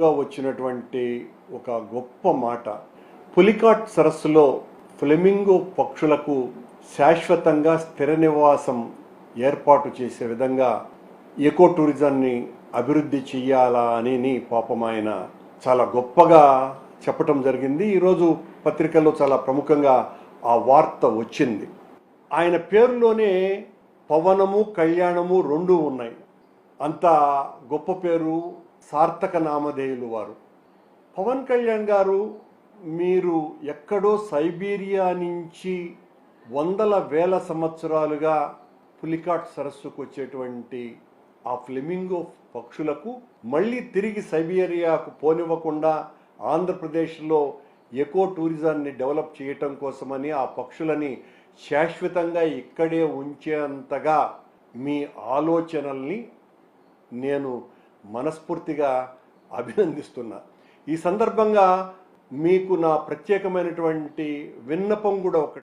గా వచ్చినటువంటి ఒక గొప్ప మాట. పులికాట్ సరస్సులో ఫ్లెమింగో పక్షులకు శాశ్వతంగా స్థిర నివాసం ఏర్పాటు చేసే విధంగా ఎకో టూరిజాన్ని అభివృద్ధి చెయ్యాలా అని పాపం ఆయన చాలా గొప్పగా చెప్పటం జరిగింది. ఈరోజు పత్రికల్లో చాలా ప్రముఖంగా ఆ వార్త వచ్చింది. ఆయన పేరులోనే పవనము కళ్యాణము రెండు ఉన్నాయి. అంత గొప్ప పేరు సార్థక నామధేయులు వారు పవన్ కళ్యాణ్ గారు మీరు ఎక్కడో సైబీరియా నుంచి వందల వేల సంవత్సరాలుగా పులికాట్ సరస్సుకు వచ్చేటువంటి ఆ ఫ్లెమింగో పక్షులకు మళ్ళీ తిరిగి సైబీరియాకు పోనివ్వకుండా ఆంధ్రప్రదేశ్లో ఎకో టూరిజాన్ని డెవలప్ చేయటం కోసమని ఆ పక్షులని శాశ్వతంగా ఇక్కడే ఉంచేంతగా మీ ఆలోచనల్ని నేను మనస్ఫూర్తిగా అభినందిస్తున్నా. ఈ సందర్భంగా మీకు నా ప్రత్యేకమైనటువంటి విన్నపం కూడా ఒకటి